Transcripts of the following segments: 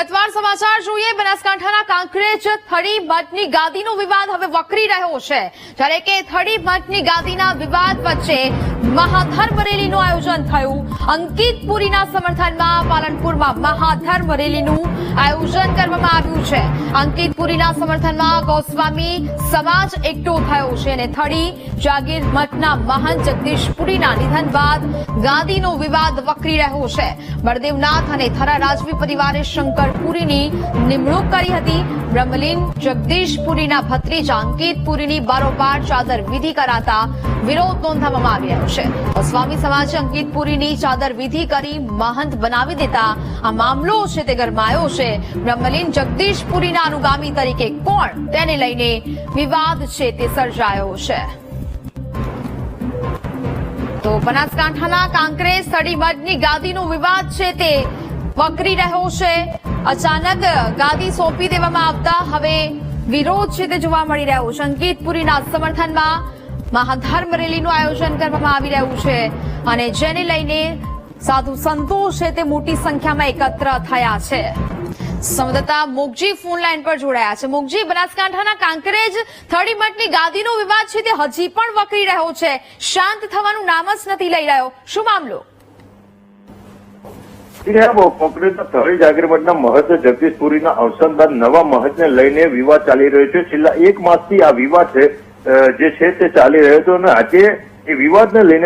વિગતવાર સમાચાર જોઈએ. બનાસકાંઠાના કાંકરેજ થડી મઠની ગાદીનો વિવાદ હવે વકરી રહ્યો છે. જ્યારે કે થડી મઠની ગાદીના વિવાદ વચ્ચે મહાધર્મ રેલીનું આયોજન થયું. અંકિત સમર્થનમાં પાલનપુરમાં મહાધર્મ રેલીનું આયોજન કરવામાં આવ્યું છે. અંકિત સમર્થનમાં ગોસ્વામી સમાજ એકઠો થયો છે અને થડી જાગીર મઠના મહંત જગદીશ નિધન બાદ ગાદીનો વિવાદ વકરી રહ્યો છે. બળદેવનાથ અને થરા રાજવી પરિવારે શંકર પુરીની નિમણૂક કરી હતી. બ્રહ્મલીન જગદીશ પુરીના ભત્રીજા અંકિત પુરીની બારોબાર ચાદર વિધિ કરાતા વિરોધ નોંધાવવામાં આવ્યો છે. સ્વામી સમાજે અંકિત પુરીની ચાદર વિધિ કરી મહંત બનાવી દેતા આ મામલો છે તે ગરમાયો છે. બ્રહ્મલીન જગદીશ અનુગામી તરીકે કોણ? તેને લઈને વિવાદ છે તે સર્જાયો છે. તો બનાસકાંઠાના કાંકરેજ સ્થળીમઠની ગાદીનો વિવાદ છે તે વકરી રહ્યો છે. અચાનક ગાદી સોંપી દેવામાં આવતા હવે વિરોધ છે તે જોવા મળી રહ્યો અંકિત સમર્થનમાં મહાધર્મ રેલીનું આયોજન કરવામાં આવી રહ્યું છે અને જેને લઈને સાધુ સંતો છે તે મોટી સંખ્યામાં એકત્ર થયા છે. સંવાદદાતા મુગજી ફોન લાઈન પર જોડાયા છે. મુગજી, બનાસકાંઠાના કાંકરેજ થડીમઠની મઠની ગાદીનો વિવાદ છે તે હજી પણ વકરી રહ્યો છે. શાંત થવાનું નામ જ નથી લઈ રહ્યો. શું મામલો?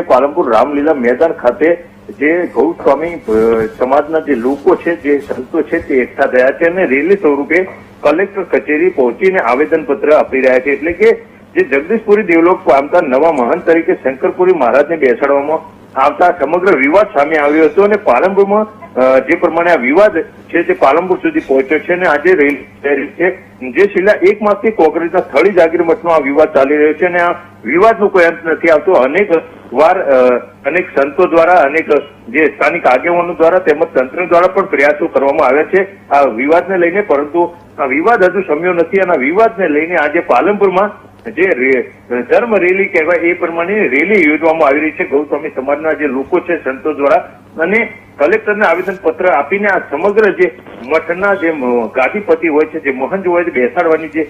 પાલનપુર રામલીલા મેદાન ખાતે જે ગૌસ્વામી સમાજના જે લોકો છે, જે સંતો છે તે એકઠા થયા છે અને રેલી સ્વરૂપે કલેક્ટર કચેરી પહોંચીને આવેદનપત્ર આપી રહ્યા છે. એટલે કે જે જગદીશપુરી દેવલોક પામતા નવા મહંત તરીકે શંકરપુરી મહારાજને બેસાડવામાં આવતા સમગ્ર વિવાદ સામે આવ્યો હતો અને પાલનપુરમાં જે પ્રમાણે આ વિવાદ છે તે પાલનપુર સુધી પહોંચ્યો છે અને આજે રેલ છે. જે છેલ્લા એક માસથી કોંગ્રેસના સ્થળી જાગીર મઠનો આ વિવાદ ચાલી રહ્યો છે અને આ વિવાદનો કોઈ અંત નથી આવતો. અનેક વાર અનેક સંતો દ્વારા, અનેક જે સ્થાનિક આગેવાનો દ્વારા તેમજ તંત્ર દ્વારા પણ પ્રયાસો કરવામાં આવ્યા છે આ વિવાદને લઈને. પરંતુ આ વિવાદ હજુ શમ્યો નથી અને આ વિવાદને લઈને આજે પાલનપુરમાં જે ધર્મ રેલી કહેવાય એ પ્રમાણે રેલી યોજવામાં આવી રહી છે. ગૌસ્વામી સમાજના જે લોકો છે સંતો દ્વારા અને કલેક્ટરને આવેદન પત્ર આપીને આ સમગ્ર જે મઠના જે ગાદીપતિ હોય છે, જે મહંત હોય બેસાડવાની જે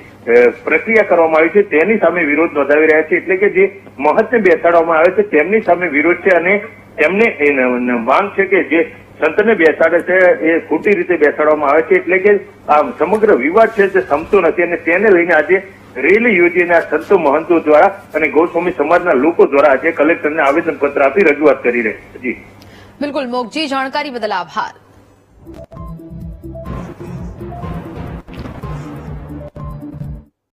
પ્રક્રિયા કરવામાં આવી છે, તેની સામે વિરોધ નોંધાવી રહ્યા છે. એટલે કે જે મહંતને બેસાડવામાં આવે છે, તેમની સામે વિરોધ છે અને તેમને માંગ છે કે જે સંતને બેસાડે છે એ ખોટી રીતે બેસાડવામાં આવે છે. એટલે કે આ સમગ્ર વિવાદ છે તે સમતો નથી અને તેને લઈને આજે રેલી યોજીને સંતો મહંતો દ્વારા અને ગૌસ્વામી સમાજના લોકો દ્વારા આજે કલેક્ટરને આવેદનપત્ર આપી રજૂઆત કરી રહી છે. બિલકુલ, મોગજી, જાણકારી બદલ આભાર.